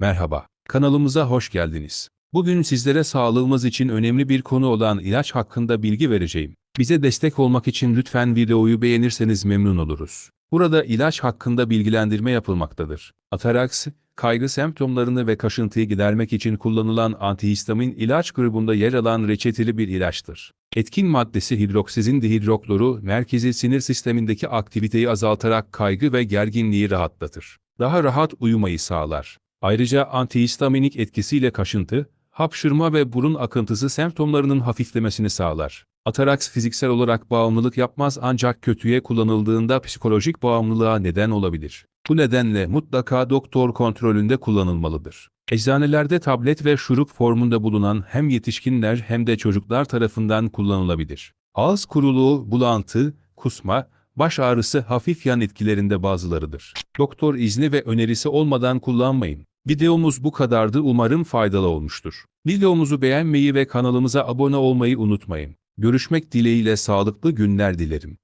Merhaba, kanalımıza hoş geldiniz. Bugün sizlere sağlığımız için önemli bir konu olan ilaç hakkında bilgi vereceğim. Bize destek olmak için lütfen videoyu beğenirseniz memnun oluruz. Burada ilaç hakkında bilgilendirme yapılmaktadır. Atarax, kaygı semptomlarını ve kaşıntıyı gidermek için kullanılan antihistamin ilaç grubunda yer alan reçeteli bir ilaçtır. Etkin maddesi hidroksizin dihidrokloru, merkezi sinir sistemindeki aktiviteyi azaltarak kaygı ve gerginliği rahatlatır. Daha rahat uyumayı sağlar. Ayrıca antihistaminik etkisiyle kaşıntı, hapşırma ve burun akıntısı semptomlarının hafiflemesini sağlar. Atarax fiziksel olarak bağımlılık yapmaz ancak kötüye kullanıldığında psikolojik bağımlılığa neden olabilir. Bu nedenle mutlaka doktor kontrolünde kullanılmalıdır. Eczanelerde tablet ve şurup formunda bulunan hem yetişkinler hem de çocuklar tarafından kullanılabilir. Ağız kuruluğu, bulantı, kusma, baş ağrısı hafif yan etkilerinde bazılarıdır. Doktor izni ve önerisi olmadan kullanmayın. Videomuz bu kadardı umarım faydalı olmuştur. Videomuzu beğenmeyi ve kanalımıza abone olmayı unutmayın. Görüşmek dileğiyle sağlıklı günler dilerim.